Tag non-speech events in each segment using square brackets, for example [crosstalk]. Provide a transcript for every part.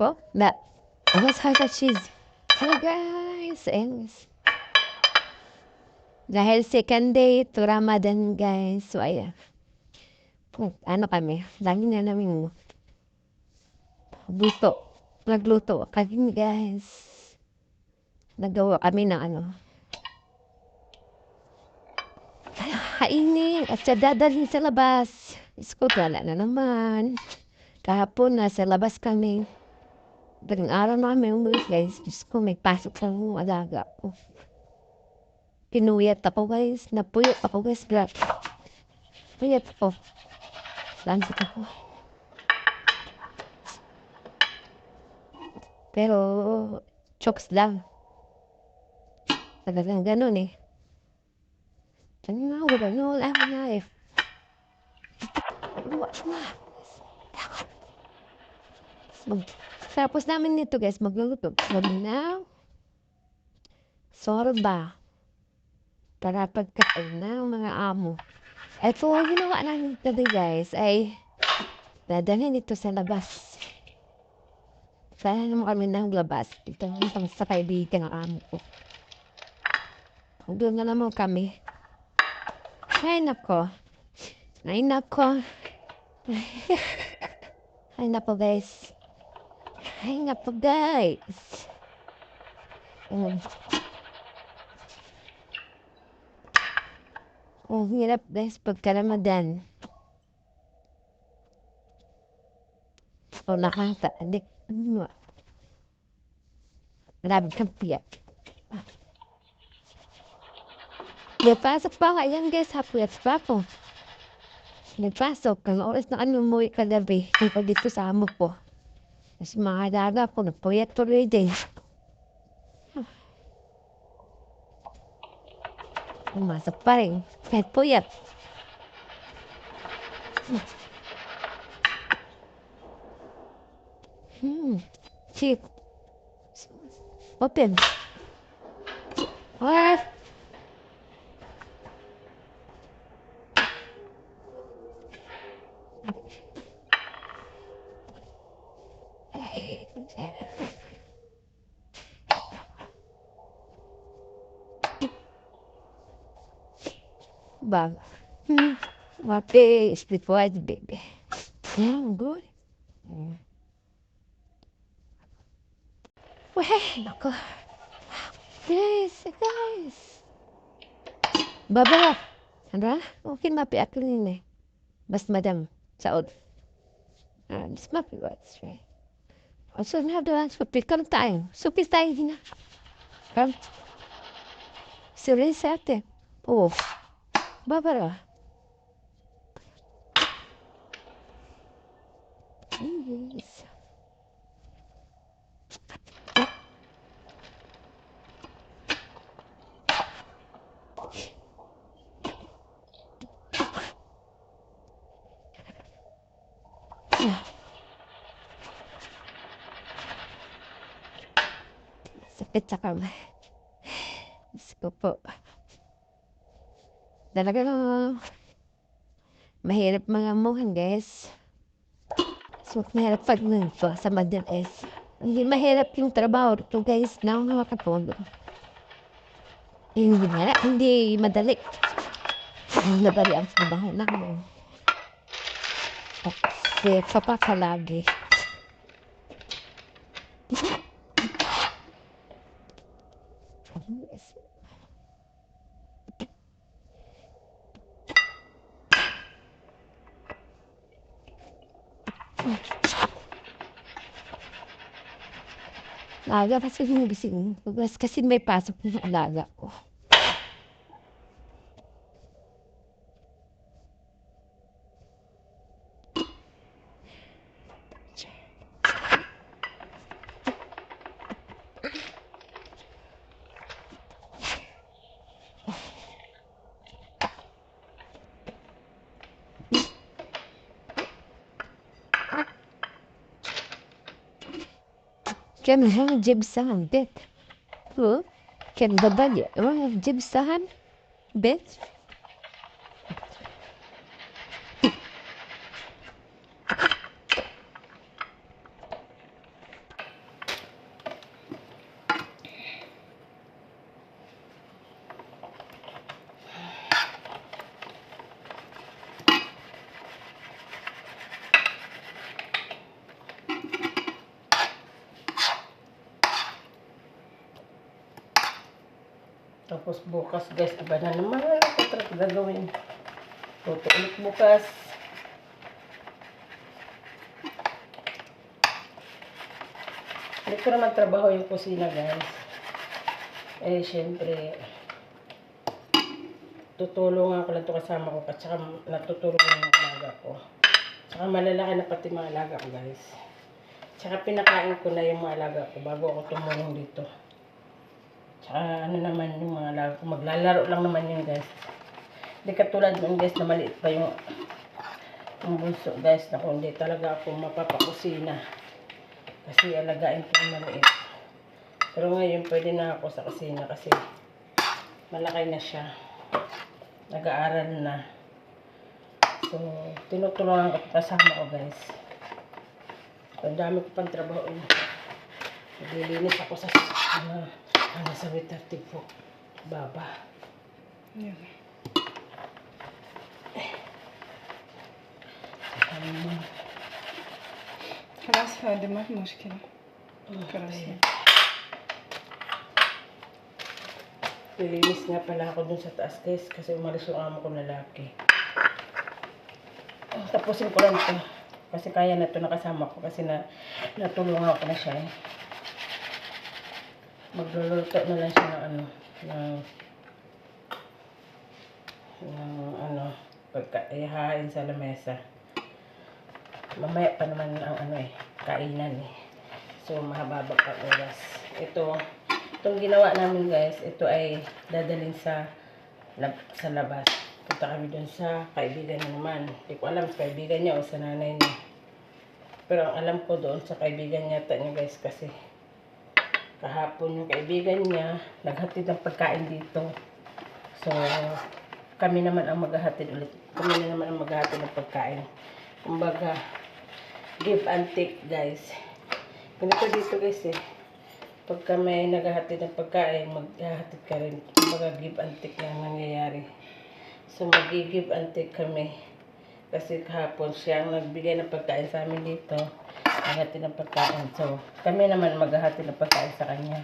po. Na, awas hard cheese. Hello guys. Anyways. Dahil second day to Ramadan guys. So ayan. Oh, ano kami. Lagi na namin buto. Nagluto kami guys. Nagawa kami ng ano. Kainin at sa dadalhin sa labas. Iskot wala na naman. Kahapon nasa labas kami. Daling araw na kami umuwi guys. Diyos ko may pasok sa mga alaga ko. Pinuyat ako guys. Napuyat ako guys. Grabe. Puyat ako. Lansit ako. Pero, chokes lang. Talagang ganun eh. Ano nga, wala na, wala ko na eh. Watch na. Mag, tapos namin nito guys, magluluto. Maminaw. Sorba. Para pagkain ng mga amo. Ito, ginawa namin today guys, ay dadalhin ito sa labas. Sana naman kami ng labas. Ito ang sa kaibigan ng amo ko. Doon na naman kami. Ay, nako. Ay, nako. Ay, [laughs] nako, guys. Ay, nako, guys. Um. Oh, hirap, guys, pagka Ramadan. O, nakaka-adik. Ano? Marami kang piyak. May pasok pa ako. Ayan guys, hapuyat pa ako. May pasok. Kang oras na ano umuwi kagabi. Ito dito sa amo ko. Kasi mga dada ko, napuyat tuloy din. Pumasok pa rin. Kahit puyat. Hmm. Chip. Open. What? Bag. Baba, uma vez depois de bebê. Não, Guri? Ué, Guys, guys. Baba, anda, mungkin mape aku ni ne. Mas madam, saud. Ah, mis mape buat, right? Og så har du været forbi. Kom dig. Så bliver dig, Hina. Kom. Så vil Oh. Hvad var. Yes. Sakit sa kamay. Diyos ko po. Talaga mahirap mga muhan guys. So, mahirap pag nito sa Madal S. Hindi mahirap yung trabaho ito guys na makatulog. Hindi nga, hindi madali. Nabali ang trabaho namin. Kasi kapakalagi. Yes. Aga kasi gumising. Kasi may pasok ng alaga ko. كان الهم جيب السهم بيت. كان بابا واقف جيب السهم بيت. Tapos bukas guys, aba na naman ako trap gagawin. Luto ulit bukas. Hindi ko naman trabaho yung kusina guys. Eh, syempre, tutulungan ko lang to kasama ko at saka natutulungan yung alaga ko. Tsaka malalaki na pati mga alaga ko guys. Tsaka pinakain ko na yung mga alaga ko bago ako tumulong dito. Tsaka ano naman yung mga ko, maglalaro lang naman yun guys. Hindi katulad nun guys na maliit pa yung, yung bunso guys na kung hindi talaga ako mapapakusina. Kasi alagain ko yung maliit. Pero ngayon pwede na ako sa kusina kasi malaki na siya. Nag-aaral na. So, tinutulungan ko kasama ko guys. Ang dami ko pang trabaho. Naglilinis ako sa ano, ano sa Witter po. Baba. Ano, خلاص هذا ما في مشكلة خلاص Nilinis nga pala ako dun sa taas guys kasi umalis yung amo ko na lalaki. Tapusin ko lang ito. Kasi kaya na ito nakasama ko kasi na natulungan ko na siya eh. Magluluto na lang siya ng ano, ng, ng ano, pagka sa lamesa. Mamaya pa naman ang ano eh, kainan eh. So, mahaba pa oras. Ito, itong ginawa namin guys, ito ay dadalhin sa lab, sa labas. Punta kami doon sa kaibigan niya naman. Hindi ko alam kaibigan niya o sa nanay niya. Pero alam ko doon sa kaibigan niya niya guys kasi kahapon yung kaibigan niya naghatid ng pagkain dito. So, kami naman ang maghahatid ulit. Kami na naman ang maghahatid ng pagkain. Kumbaga, give and take guys. Ganito dito guys eh. Pagka may naghahatid ng pagkain, maghahatid ka rin. Kumbaga give and take lang nangyayari. So mag-give and take kami. Kasi kahapon siya ang nagbigay ng pagkain sa amin dito. Naghatid ng pagkain. So kami naman maghahatid ng pagkain sa kanya.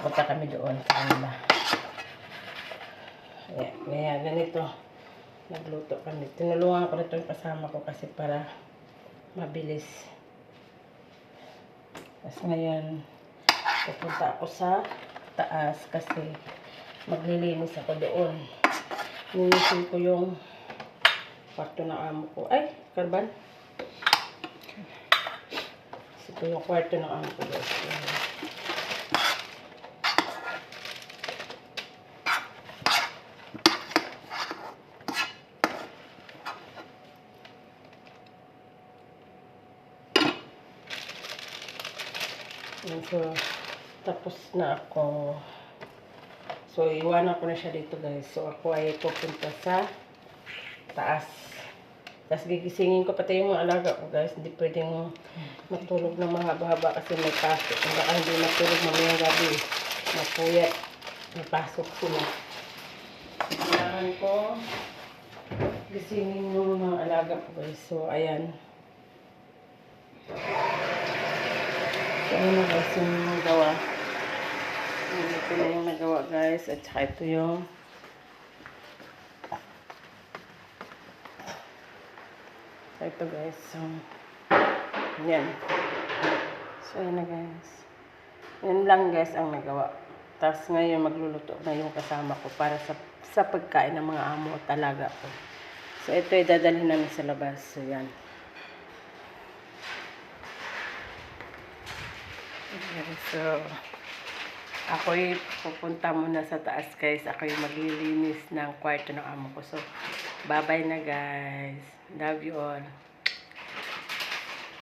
Punta kami doon sa kanila. Kaya, kaya ganito. Nagluto kami. Tinulungan ko na ito yung kasama ko kasi para mabilis. Tapos ngayon, pupunta ako sa taas kasi maglilinis ako doon. Linisin ko yung kwarto ng amo ko. Ay, karban. Ito yung kwarto ng amo ko. guys. So, tapos na ako. So, iwanan ko na siya dito guys. So, ako ay pupunta sa taas. Tapos gigisingin ko pati yung mga alaga ko guys. Hindi pwedeng matulog na mahaba-haba kasi may pasok. Kung baka hindi matulog mamayang gabi. Mapuyat. May pasok sila. Kailangan ko gisingin yung mga alaga ko guys. So, ayan. So, ano guys yung nagawa. Ito na yung nagawa guys. At saka ito yung So, ito guys. So, yan. So, yan na guys. Yan lang guys ang nagawa. Tapos ngayon magluluto na yung kasama ko para sa, sa pagkain ng mga amo talaga ko. So, ito ay dadalhin namin sa labas. So, yan. Okay, so, ako'y pupunta muna sa taas guys. Ako'y maglilinis ng kwarto ng amo ko. So, bye-bye na guys. Love you all.